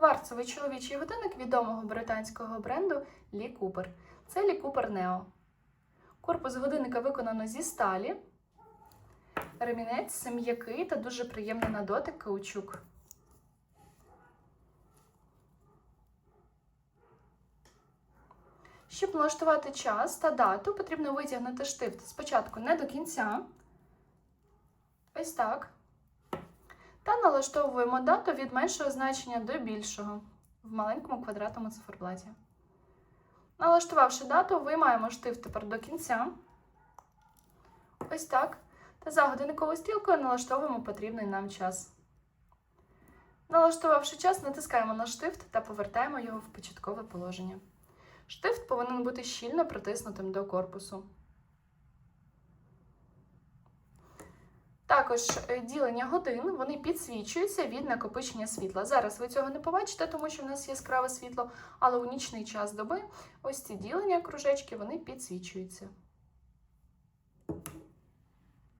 Кварцевий чоловічий годинник відомого британського бренду Лі Купер. Це Лі Купер Нео. Корпус годинника виконано зі сталі. Ремінець м'який та дуже приємний на дотик каучук. Щоб налаштувати час та дату, потрібно витягнути штифт спочатку не до кінця. Ось так. Налаштовуємо дату від меншого значення до більшого в маленькому квадратному циферблаті. Налаштувавши дату, виймаємо штифт тепер до кінця. Ось так. Та за годинниковою стрілкою налаштовуємо потрібний нам час. Налаштувавши час, натискаємо на штифт та повертаємо його в початкове положення. Штифт повинен бути щільно притиснутим до корпусу. Також е, ділення годин вони підсвічуються від накопичення світла. Зараз ви цього не побачите, тому що в нас яскраве світло, але у нічний час доби ось ці ділення кружечки вони підсвічуються.